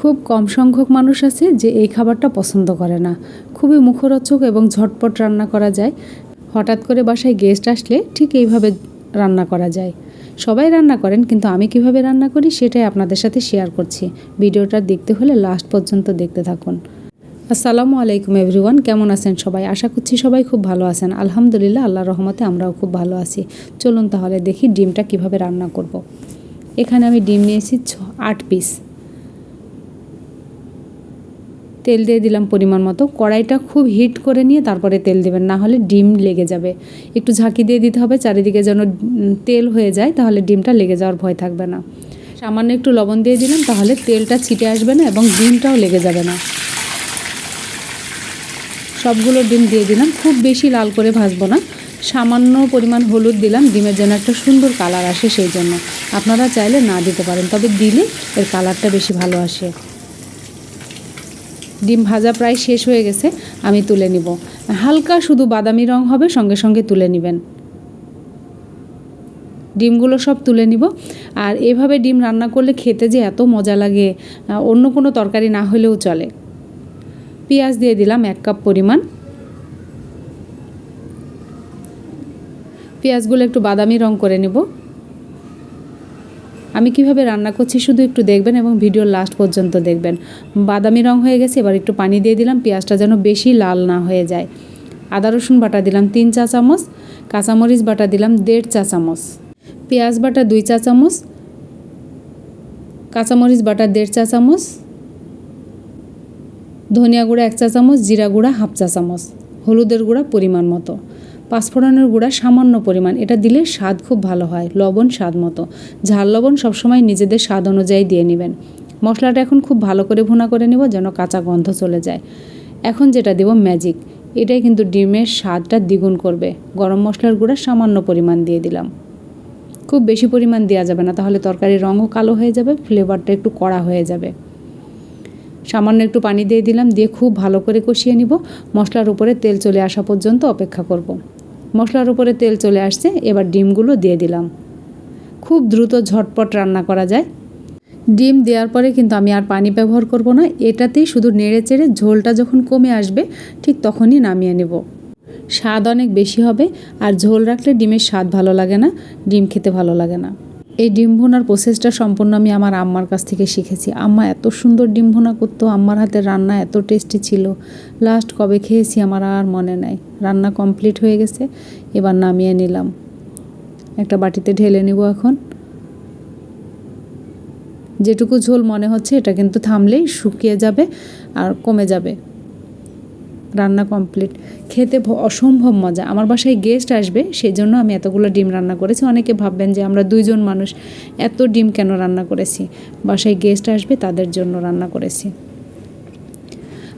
খুব কম সংখ্যক মানুষ আছে যে এই খাবারটা পছন্দ করে না। খুবই মুখরোচক এবং ঝটপট রান্না করা যায়। হঠাৎ করে বাসায় গেস্ট আসলে ঠিক এইভাবে রান্না করা যায়। সবাই রান্না করেন, কিন্তু আমি কীভাবে রান্না করি সেটাই আপনাদের সাথে শেয়ার করছি। ভিডিওটা দেখতে হলে লাস্ট পর্যন্ত দেখতে থাকুন। আসসালামু আলাইকুম এভরিওয়ান কেমন আছেন সবাই? আশা করছি সবাই খুব ভালো আছেন। আলহামদুলিল্লাহ আল্লাহ রহমতে আমরাও খুব ভালো আছি। চলুন তাহলে দেখি ডিমটা কীভাবে রান্না করব। এখানে আমি ডিম নিয়েছি ছ, আট পিস তেল দিয়ে দিলাম পরিমাণ মতো। কড়াইটা খুব হিট করে নিয়ে তারপরে তেল দেবেন, না হলে ডিম লেগে যাবে। একটু ঝাঁকি দিয়ে দিতে হবে, চারিদিকে যেন তেল হয়ে যায়, তাহলে ডিমটা লেগে যাওয়ার ভয় থাকবে না। সামান্য একটু লবণ দিয়ে দিলাম, তাহলে তেলটা ছিটে আসবে না এবং ডিমটাও লেগে যাবে না। সবগুলো ডিম দিয়ে দিলাম, খুব বেশি লাল করে ভাজবো না। সামান্য পরিমাণ হলুদ দিলাম, ডিমের জন্য একটা সুন্দর কালার আসে সেই জন্য। আপনারা চাইলে না দিতে পারেন, তবে দিলে এর কালারটা বেশি ভালো আসে। ডিম ভাজা প্রায় শেষ হয়ে গেছে, আমি তুলে নিব। হালকা শুধু বাদামি রং হবে, সঙ্গে সঙ্গে তুলে নেবেন। ডিমগুলো সব তুলে নিব। আর এভাবে ডিম রান্না করলে খেতে যে এত মজা লাগে, অন্য কোনো তরকারি না হলেও চলে। পেঁয়াজ দিয়ে দিলাম এক কাপ পরিমাণ। পেঁয়াজগুলো একটু বাদামি রং করে নেব। আমি কীভাবে রান্না করছি শুধু একটু দেখবেন এবং ভিডিওর লাস্ট পর্যন্ত দেখবেন। বাদামি রং হয়ে গেছে, এবার একটু পানি দিয়ে দিলাম, পেঁয়াজটা যেন বেশি লাল না হয়ে যায়। আদা, রসুন বাটা দিলাম তিন চা চামচ, কাঁচামরিচ বাটা দিলাম দেড় চা চামচ, পেঁয়াজ বাটা দুই চা চামচ, কাঁচামরিচ বাটা দেড় চা চামচ, ধনিয়া গুঁড়া এক চা চামচ, জিরা গুঁড়া হাফ চা চামচ, হলুদের গুঁড়া পরিমাণ মতো। পাঁচফোড়নের গুঁড়া সামান্য পরিমাণ। এটা দিলে স্বাদ খুব ভালো হয়, লবণ স্বাদ মতো। ঝাল লবণ সবসময় নিজেদের স্বাদ অনুযায়ী দিয়ে নেবেন। মশলাটা এখন খুব ভালো করে ভুনা করে নেব যেন কাঁচা গন্ধ চলে যায়। এখন যেটা দেব ম্যাজিক। এটাই কিন্তু ডিমের স্বাদটা দ্বিগুণ করবে। গরম মশলার গুঁড়া সামান্য পরিমাণ দিয়ে দিলাম। খুব বেশি পরিমাণ দেওয়া যাবে না, তাহলে তরকারির রঙও কালো হয়ে যাবে, ফ্লেভারটা একটু কড়া হয়ে যাবে। সামান্য একটু পানি দিয়ে দিলাম, দিয়ে খুব ভালো করে কষিয়ে নিব। মশলার উপরে তেল চলে আসা পর্যন্ত অপেক্ষা করব। মশলার উপরে তেল চলে আসছে, এবার ডিমগুলো দিয়ে দিলাম। খুব দ্রুত ঝটপট রান্না করা যায়। ডিম দেওয়ার পরে কিন্তু আমি আর পানি ব্যবহার করব না, এটাতেই শুধু নেড়ে চেড়ে ঝোলটা যখন কমে আসবে, ঠিক তখনই নামিয়ে নেব। স্বাদ অনেক বেশি হবে, আর ঝোল রাখলে ডিমের স্বাদ ভালো লাগে না, ডিম খেতে ভালো লাগে না। এই ডিম ভোনার প্রসেসটা সম্পূর্ণ আমি আমার আম্মার কাছ থেকে শিখেছি। আম্মা এত সুন্দর ডিম ভুনা করতো, আম্মার হাতের রান্না এত টেস্টি ছিল। লাস্ট কবে খেয়েছি আমার আর মনে নাই। রান্না কমপ্লিট হয়ে গেছে, এবার নামিয়ে নিলাম। একটা বাটিতে ঢেলে নিব এখন। যেটুকু ঝোল মনে হচ্ছে, এটা কিন্তু থামলেই শুকিয়ে যাবে আর কমে যাবে। রান্না কমপ্লিট খেতে অসম্ভব মজা। আমার বাসায় গেস্ট আসবে সেই জন্য আমি এতগুলো ডিম রান্না করেছি। অনেকে ভাববেন যে আমরা দুইজন মানুষ, এত ডিম কেন রান্না করেছি? বাসায় গেস্ট আসবে, তাদের জন্য রান্না করেছি।